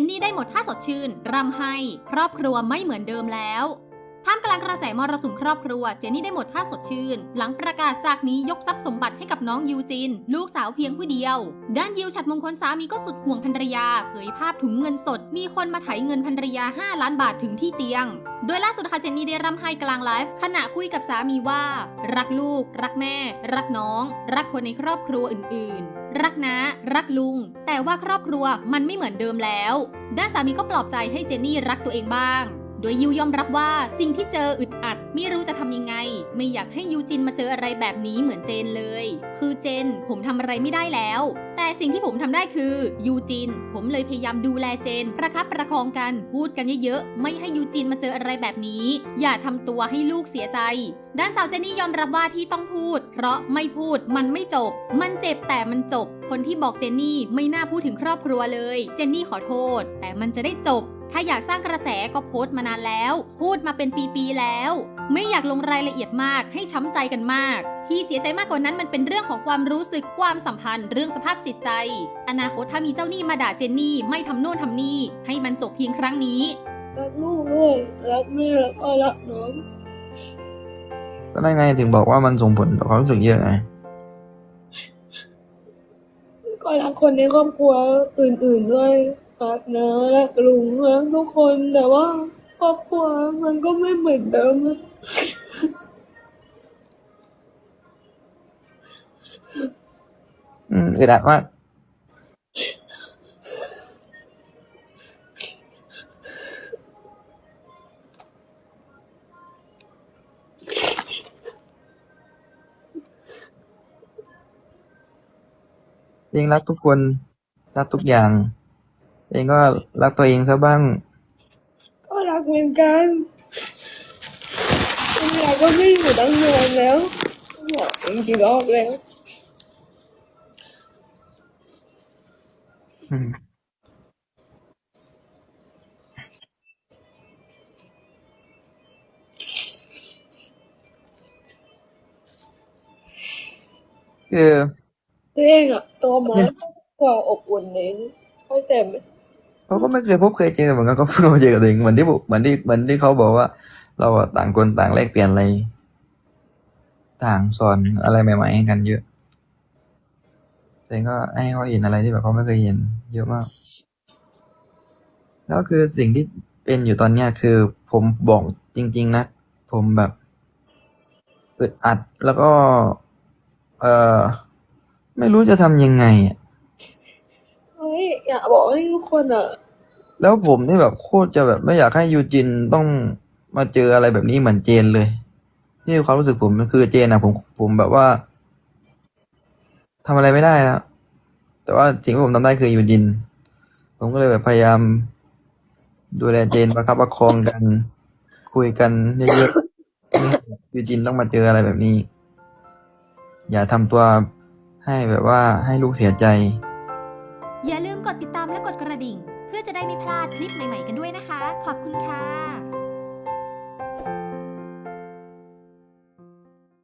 นนี่ได้หมดท่าสดชื่นรำให้ครอบครัวไม่เหมือนเดิมแล้วท่ามกลางกระแสมรสุมครอบครัว เจนนี่ได้หมดท่าสดชื่น หลังประกาศจากนี้ยกทรัพย์สมบัติให้กับน้องยูจิน ลูกสาวเพียงผู้เดียว ด้านยิวฉัดมงคลสามีก็สุดห่วงภรรยา เผยภาพถุงเงินสด มีคนมาไถเงินภรรยา 5 ล้านบาทถึงที่เตียง โดยล่าสุดค่ะเจนนี่ได้ร่ำไห้กลางไลฟ์ขณะคุยกับสามีว่า รักลูก รักแม่ รักน้อง รักคนในครอบครัวอื่น ๆ รักนะ รักลุง แต่ว่าครอบครัวมันไม่เหมือนเดิมแล้ว ด้านสามีก็ปลอบใจให้เจนนี่รักตัวเองบ้าง โดยยูยอมรับว่าสิ่งที่เจออึดอัด ไม่รู้จะทำยังไง ไม่อยากให้ยูจินมาเจออะไรแบบนี้เหมือนเจนเลย คือเจนผมทำอะไรไม่ได้แล้ว แต่สิ่งที่ผมทำได้คือยูจิน ผมเลยพยายามดูแลเจน ประคับประคองกัน พูดกันเยอะๆ ไม่ให้ยูจินมาเจออะไรแบบนี้ อย่าทำตัวให้ลูกเสียใจ ด้านสาวเจนนี่ยอมรับว่าที่ต้องพูด เพราะไม่พูดมันไม่จบ มันเจ็บแต่มันจบ คนที่บอกเจนนี่ไม่น่าพูดถึงครอบครัวเลย เจนนี่ขอโทษ แต่มันจะได้จบ ถ้าอยากสร้างกระแสก็โพสต์มานานแล้ว พูดมาเป็นปีๆแล้ว ไม่อยากลงรายละเอียดมากให้ช้ำใจกันมาก ที่เสียใจมากกว่านั้นมันเป็นเรื่องของความรู้สึกความสัมพันธ์ เรื่องสภาพจิตใจ อนาคตถ้ามีเจ้าหนี้มาด่าเจนนี่ไม่ทำโน่นทำนี่ให้มันจบเพียงครั้งนี้รักลูกด้วยรักแม่แล้วก็รักน้องก็ได้ไงถึงบอกว่ามันส่งผลต่อความรู้สึกเยอะไงก็รักคนในครอบครัวอื่นๆด้วย รักนะรักลุงรักทุกคนแต่ว่าครอบครัวมันก็ไม่เหมือนเดิมอะอืมอึดอัดมากเองรักทุกคน รักทุกอย่าง เองก็รักตัวเองซะบ้าง ก็รักเหมือนกันเราก็ไม่อยู่ตั้งนานแล้วบอกเองกี่รอบแล้วอืมคือตัวเองอะโตมาครอบครัวอบอุ่นเองเข้าใจไหม เขาก็ไม่เคยพบเคยเจอเหมือนกันก็เพิ่งมาเจอกับตัวเองเหมือนที่ผมเหมือนที่เหมือนที่เขาบอกว่า เราต่างคนต่างแลกเปลี่ยนอะไร ต่างสอนอะไรใหม่ๆให้กันเยอะแต่ก็ให้เขาเห็นอะไรที่แบบเขาไม่เคยเห็น เยอะมาก แล้วคือสิ่งที่เป็นอยู่ตอนเนี้ยคือผมบอกจริง ๆ นะ ผมแบบอึดอัดแล้วก็ เออไม่รู้จะทำยังไงอะ อยากบอกให้ทุกคนอะแล้วผมนี่แบบโคตรจะแบบไม่อยากให้ยูจินต้องมาเจออะไรแบบนี้เหมือนเจนเลย นี่ความรู้สึกผมคือเจนอะผมผมแบบว่าทำอะไรไม่ได้แล้วแต่ว่าสิ่งที่ผมทำได้คือยูจิน ผมก็เลยแบบพยายาม ดูแลเจนประคับประคองกัน คุยกันเยอะๆยูจินต้องมาเจออะไรแบบนี้ อย่าทำตัวให้แบบว่าให้ลูกเสียใจ ระดิ่ง เพื่อจะได้ไม่พลาดคลิปใหม่ ๆ กันด้วยนะคะ ขอบคุณค่ะ